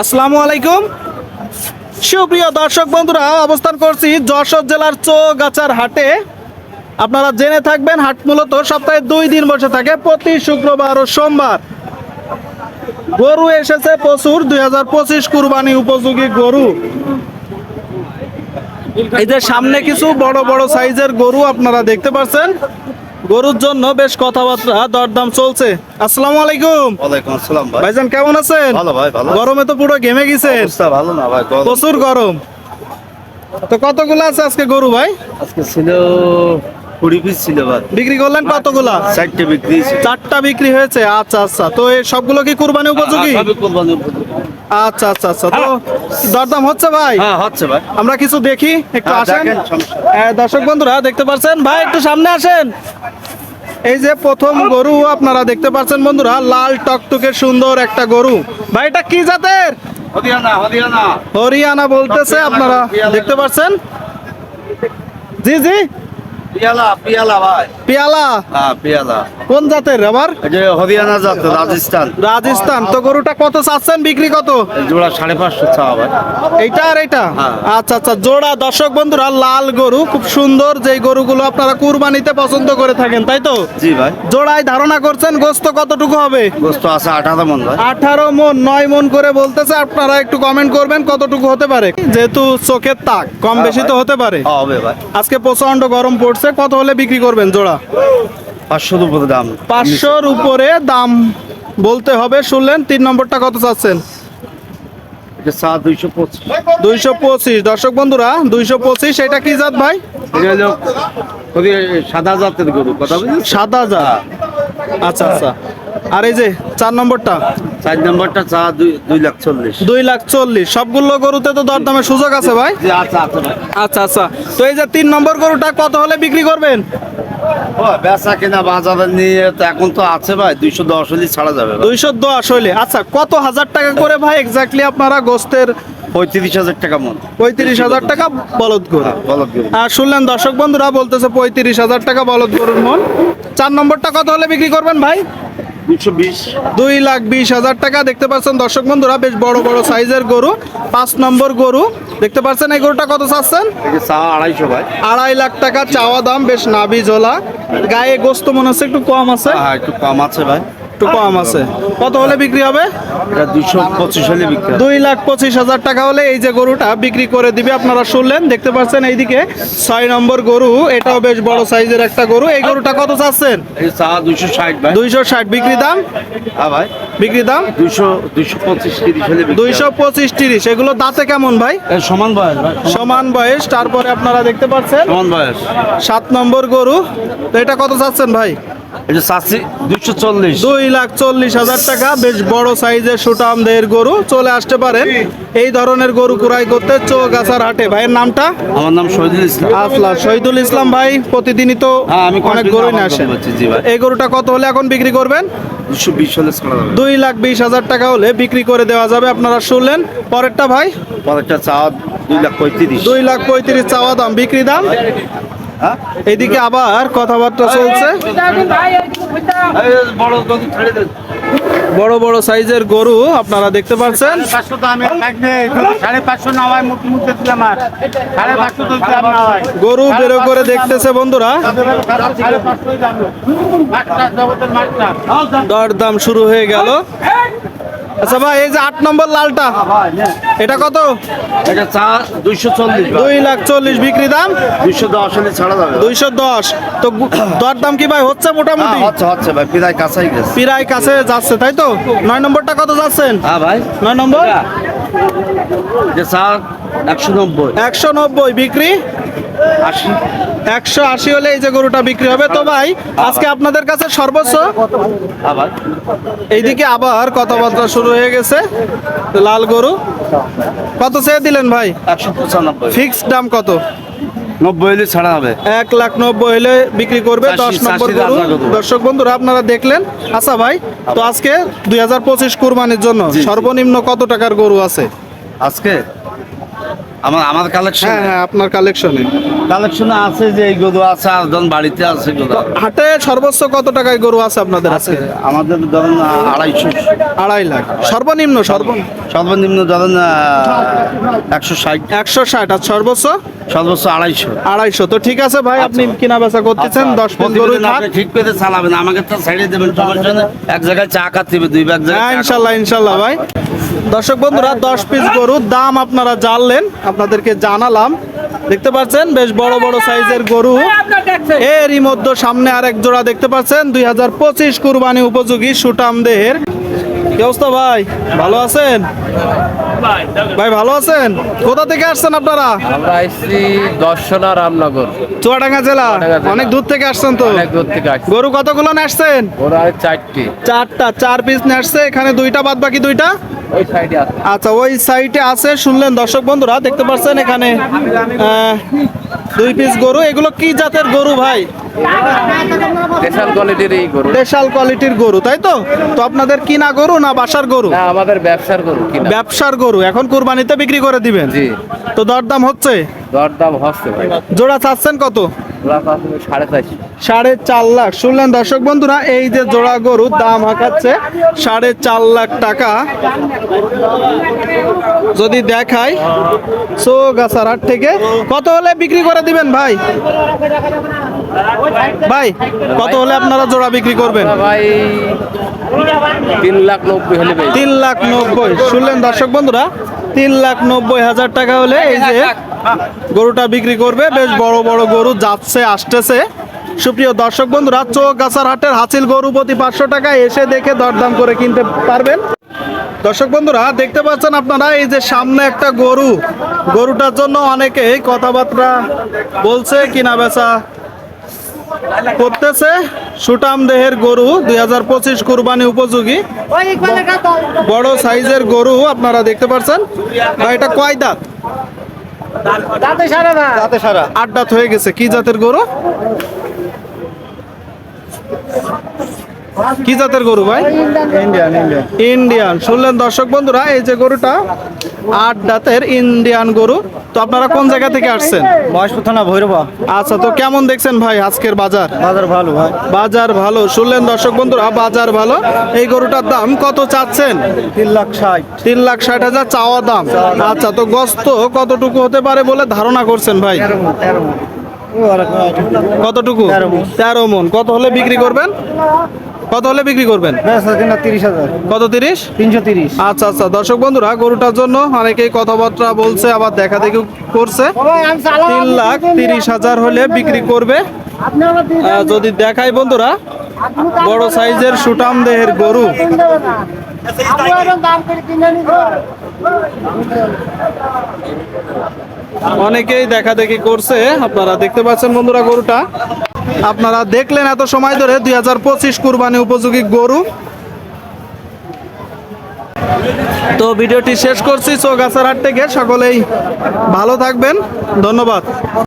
আসসালামু আলাইকুম। সুপ্রিয় দর্শক বন্ধুরা, অবস্থান করছি যশোর জেলার চৌগাছার হাটে। আপনারা জেনে থাকবেন, হাট মূলত সপ্তাহে দুই দিন বসে থাকে, প্রতি শুক্রবার ও সোমবার। গরু এসেছে প্রচুর, দুই হাজার পঁচিশ কুরবানি উপযোগী গরু। এই যে সামনে কিছু বড় বড় সাইজের গরু আপনারা দেখতে পাচ্ছেন গরুর জন্য বেশ কথাবার্তা দরদাম চলছে। আসসালামু আলাইকুম। ওয়ালাইকুম আসসালাম ভাই। ভাইজান কেমন আছেন? ভালো ভাই ভালো গরমে তো পুরো ঘেমে গেছেন। অবস্থা ভালো না ভাই গরম। প্রচুর গরম। তো কতগুলো আছে আজকে গরু ভাই? আজকে ছিল কুড়ি পিস ছিল ভাই। বিক্রি করলেন কতগুলা? চারটে বিক্রি ছিল চারটা বিক্রি হয়েছে আচ্ছা আচ্ছা। তো এই সবগুলো কি কুরবানি কোরবানি উপযোগী। আচ্ছা আচ্ছা আচ্ছা। তো দরদাম হচ্ছে ভাই? হ্যাঁ হচ্ছে ভাই। আমরা কিছু দেখি একটু হ্যাঁ, আসেন। দর্শক বন্ধুরা দেখতে পাচ্ছেন ভাই একটু সামনে আসেন। এই যে প্রথম গরু আপনারা দেখতে পাচ্ছেন বন্ধুরা লাল টকটকে সুন্দর একটা গরু। ভাই এটা কি জাতের? হরিয়ানা বলতেছে আপনারা দেখতে পাচ্ছেন জি জি। পিয়ালা পিয়ালা ভাই। পিয়ালা? হ্যাঁ পিয়ালা। কোন জাতের আবার? যে হরিয়ানা জাত রাজস্থান। রাজস্থান। তো গরুটা কত চাচ্ছেন? বিক্রি কত? জোড়া সাড়ে পাঁচশো চাওয়া ভাই। এইটা আর এইটা? হ্যাঁ। আচ্ছা আচ্ছা। জোড়া দর্শক বন্ধুরা লাল গরু। খুব সুন্দর যেই গরুগুলো আপনারা কুরবানিতে পছন্দ করে থাকেন তাই তো? জি ভাই। জোড়ায় ধারণা করছেন গোস্ত কতটুকু হবে? গোস্ত আছে আঠারো মন ভাই। আঠারো মন নয় মন করে বলতেছে। আপনারা একটু কমেন্ট করবেন কতটুকু হতে পারে। যেহেতু চোখের তাক কম বেশি তো হতে পারে। হ্যাঁ, হবে ভাই। আজকে প্রচণ্ড গরম পড়ছে। কত হলে বিক্রি করবেন জোড়া? পাঁচশোর উপরে দাম। পাঁচশোর উপরে দাম বলতে হবে শুনলেন তিন নম্বরটা কত চাচ্ছেন? দুইশো পঁচিশ। দর্শক বন্ধুরা দুইশো পঁচিশ এটা কি জাত ভাই? সাদা জাতের গরু কথা সাদা জাত। আচ্ছা আচ্ছা। আর এই যে চার নম্বরটা? চার নম্বরটা চা দুই লাখ চল্লিশ। দুই লাখ চল্লিশ। সবগুলো গরুতে তো দরদামের সুযোগ আছে ভাই? আচ্ছা আচ্ছা। তো এই যে তিন নম্বর গরুটা কত হলে বিক্রি করবেন? বেচা কেনা বাজারে নিয়ে তো এখন তো আছে ভাই দুইশো দশ হলে ছাড়া যাবে দুইশো দশ আচ্ছা কত হাজার টাকা করে ভাই এক্স্যাক্টলি আপনারা গোস্তের পঁয়ত্রিশ হাজার টাকা মন। পঁয়ত্রিশ হাজার টাকা বলদ গরু? বলদ গরু। আর শুনলেন দর্শক বন্ধুরা বলতেছে পঁয়ত্রিশ হাজার টাকা বলদ গরুর মন। চার নম্বরটা কত হলে বিক্রি করবেন ভাই? দুই লাখ বিশ হাজার টাকা দেখতে পাচ্ছেন দর্শক বন্ধুরা বেশ বড় বড় সাইজের গরু পাঁচ নম্বর গরু। দেখতে পাচ্ছেন এই গরুটা কত চাচ্ছেন? আড়াইশো ভাই। আড়াই লাখ টাকা চাওয়া দাম বেশ নাবি জোলা গায়ে গোস্ত মনে হচ্ছে একটু কম আছে। হ্যাঁ একটু কম আছে ভাই। একটু কম আছে। কত হলে বিক্রি হবে? এটা দুশো পঁচিশ হলে বিক্রি দুই লাখ পঁচিশ হাজার টাকা হলে এই যে গরুটা বিক্রি করে দিবে আপনারা শুনলেন দেখতে পাচ্ছেন এইদিকে ছয় নম্বর গরু এটাও বেশ বড় সাইজের একটা গরু। এই গরুটা কত চাচ্ছেন? দুশো ষাট ভাই। দুইশো ষাট। বিক্রি দাম? হ্যাঁ ভাই। বিক্রি দাম? দুশো দুশো পঁচিশ তিরিশ হলে দুইশো পঁচিশ তিরিশ। এগুলো দাঁতে কেমন ভাই? সমান বয়স সমান বয়স। তারপরে আপনারা দেখতে পাচ্ছেন সমান বয়স। সাত নম্বর গরু। তো এটা কত চাচ্ছেন ভাই? এটা চাচ্ছি দুশো চল্লিশ। দুই লাখ চল্লিশ হাজার টাকা বেশ বড় সাইজের সুটাম দেহের গরু চলে আসতে পারেন এই ধরনের গরু কুড়াই করতে চৌগাছার হাটে। ভাইয়ের নামটা? আমার নাম শহীদুল ইসলাম। আসলা শহীদুল ইসলাম ভাই প্রতিদিনই তো হ্যাঁ, আমি অনেক আমার নিয়ে আসেন। দোকান জি ভাই। এই গরুটা কত হলে এখন বিক্রি করবেন? দুই লাখ বিশ হাজার টাকা হলে বিক্রি করে দেওয়া যাবে। আপনারা শুনলেন। পরেরটা ভাই? পরেরটা চা দুই লাখ পঁয়ত্রিশ। দুই লাখ পঁয়ত্রিশ চাওয়া দাম। বিক্রি দাম? এদিকে আবার কথাবার্তা চলছে। বড় বড় সাইজের গরু আপনারা দেখতে পাচ্ছেন। গরু বেরো করে দেখতেছে বন্ধুরা। দরদাম শুরু হয়ে গেল। আচ্ছা ভাই এই যে আট নম্বর লালটা এটা কত? এটা চা দুইশো চল্লিশ দুই লাখ চল্লিশ বিক্রি দাম? দুইশো দশ হলে ছাড়া যাবে। দুইশো দশ। তো গু- দরদাম কি ভাই হচ্ছে মোটামুটি? হ্যাঁ, হচ্ছে হচ্ছে ভাই প্রায় কাছাই প্রায় কাছে যাচ্ছে তাই তো? নয় নম্বরটা কত যাচ্ছেন? হ্যাঁ ভাই। নয় নম্বর? চা একশো নব্বই। একশো নব্বই বিক্রি। আশি। একশো আশি হলে এই যে গরুটা বিক্রি হবে। তো ভাই আজকে আপনাদের কাছে সর্বোচ্চ? ভাই এইদিকে আবার কথাবার্তা শুরু হয়ে গেছে। লাল গরু। কত চেয়ে দিলেন ভাই? একশো পঁচানব্বই। ফিক্সড দাম কত? নব্বই হলে ছাড়া হবে। এক লাখ নব্বই হলে বিক্রি করবে দশ নম্বর গরু। দর্শক বন্ধুরা আপনারা দেখলেন? আচ্ছা ভাই তো আজকে দুই হাজার পঁচিশ কুরবানির জন্য। সর্বনিম্ন কত টাকার গরু আছে? আজকে? আমার আমার কালেকশন হ্যাঁ হ্যাঁ আপনার কালেকশনে কালেকশনে আছে যে এই গরু আছে আর ধরুন বাড়িতে আছে গরু। হাটে সর্বোচ্চ কত টাকায় গরু আছে আপনাদের আজকে? আমাদের ধরুন আড়াইশো। আড়াই লাখ। সর্বনিম্ন সর্ব সর্বনিম্ন ধরুন একশো ষাট। একশো ষাট আর সর্বোচ্চ? সর্বোচ্চ আড়াইশো। আড়াইশো। তো ঠিক আছে ভাই আপনি কিনা বেচা করতেছেন দশ পিস গরু ঠিক করে চালাবেন আমাকে তো ছেড়ে দেবেন সমস্যা নেই। এক জায়গায় চা খাতে দুই হ্যাঁ জায়গায় ইনশাল্লাহ ইনশাল্লাহ ভাই। দর্শক বন্ধুরা, দশ পিস গরুর দাম আপনারা জানলেন, আপনাদেরকে জানালাম। দেখতে পাচ্ছেন, বেশ বড় বড় সাইজের গরু। এরই মধ্যে সামনে আরেক জোড়া দেখতে পাচ্ছেন, দুই হাজার পঁচিশ কুরবানি উপযোগী সুটাম দেহের কি অবস্থা ভাই? ভালো আছেন? ভাই ভালো আছেন? কোথা থেকে আসছেন আপনারা? আমরা এসেছি দর্শনা রামনগর। চুয়াডাঙ্গা জেলা? অনেক দূর থেকে আসছেন তো? অনেক দূর থেকে আসছি। গরু কতগুলো আসছেন? ওরা চারটি। চারটা চার পিস আসছে। এখানে দুইটা বাদ বাকি দুইটা? সাইডে আচ্ছা ওই সাইটে আছে শুনলেন দর্শক বন্ধুরা দেখতে পাচ্ছেন এখানে দুই পিস গরু। এগুলো কি জাতের গরু ভাই? স্পেশাল কোয়ালিটির এই গরু। স্পেশাল কোয়ালিটির গরু তাই তো? তো আপনাদের কিনা গরু না বাসার গরু? না আমাদের ব্যবসার গরু কিনা ব্যবসার গরু এখন কুরবানিতে বিক্রি করে দিবেন? জি। তো দরদাম হচ্ছে? দরদাম হচ্ছে ভাই। জোড়া চাচ্ছেন কত? সাড়ে চার লাখ। শুনলেন দর্শক বন্ধুরা এই যে জোড়া গরুর দাম হাঁকাচ্ছে সাড়ে চার লাখ টাকা। যদি দেখাই সো গাছার হাট থেকে। কত হলে বিক্রি করে দিবেন ভাই? ভাই কত হলে আপনারা জোড়া বিক্রি করবেন? ভাই তিন লাখ নব্বই হলে তিন লাখ নব্বই। শুনলেন দর্শক বন্ধুরা তিন লাখ নব্বই হাজার টাকা হলে এই যে গরুটা বিক্রি করবে। বেশ বড় বড় গরু যাচ্ছে আসতেছে। সুপ্রিয় দর্শক বন্ধুরা চোখ গাছার হাটের হাসিল গরু প্রতি পাঁচশো টাকা এসে দেখে দরদাম করে কিনতে পারবেন। দর্শক বন্ধুরা দেখতে পাচ্ছেন আপনারা এই যে সামনে একটা গরু। গরুটার জন্য অনেকেই কথাবার্তা বলছে কিনা বেচা করতেছে সুটাম দেহের গরু দুই হাজার পঁচিশ কুরবানি উপযোগী। বড় সাইজের গরু আপনারা দেখতে পাচ্ছেন বা এটা কয় দাঁত? সারা আট দাঁত হয়ে গেছে। কি জাতের গরু? কি জাতের গরু ভাই? Indian Indian Indian. শুনলেন দর্শক বন্ধুরা এই যে গরুটা আট দাঁতের ইন্ডিয়ান গরু। তো আপনারা কোন জায়গা থেকে আসছেন? মহেশপুর থানা ভৈরবা। আচ্ছা তো কেমন দেখছেন ভাই আজকের বাজার? বাজার ভালো ভাই। বাজার ভালো। শুনলেন দর্শক বন্ধুরা বাজার ভালো। এই গরুটার দাম কত চাচ্ছেন? তিন লাখ ষাট। তিন লাখ ষাট হাজার চাওয়া দাম। আচ্ছা তো গস্ত কতটুকু হতে পারে বলে ধারণা করছেন ভাই? কতটুকু? তেরো মন। কত হলে বিক্রি করবেন? কত হলে বিক্রি করবেন? কত তিরিশ? তিনশো তিরিশ। আচ্ছা আচ্ছা দর্শক বন্ধুরা গরুটার জন্য অনেকেই কথাবার্তা বলছে আবার দেখা দেখি করছে। তিন লাখ তিরিশ হাজার হলে বিক্রি করবে। যদি দেখাই বন্ধুরা বড় সাইজের সুটাম দেহের গরু। অনেকেই দেখা দেখি করছে আপনারা দেখতে পাচ্ছেন বন্ধুরা গরুটা। আপনারা দেখলেন এত সময় ধরে দুই হাজার পঁচিশ কুরবানি উপযোগী গরু। তো ভিডিওটি শেষ করছি, চৌগাছার হাট থেকে। সকলেই ভালো থাকবেন। ধন্যবাদ।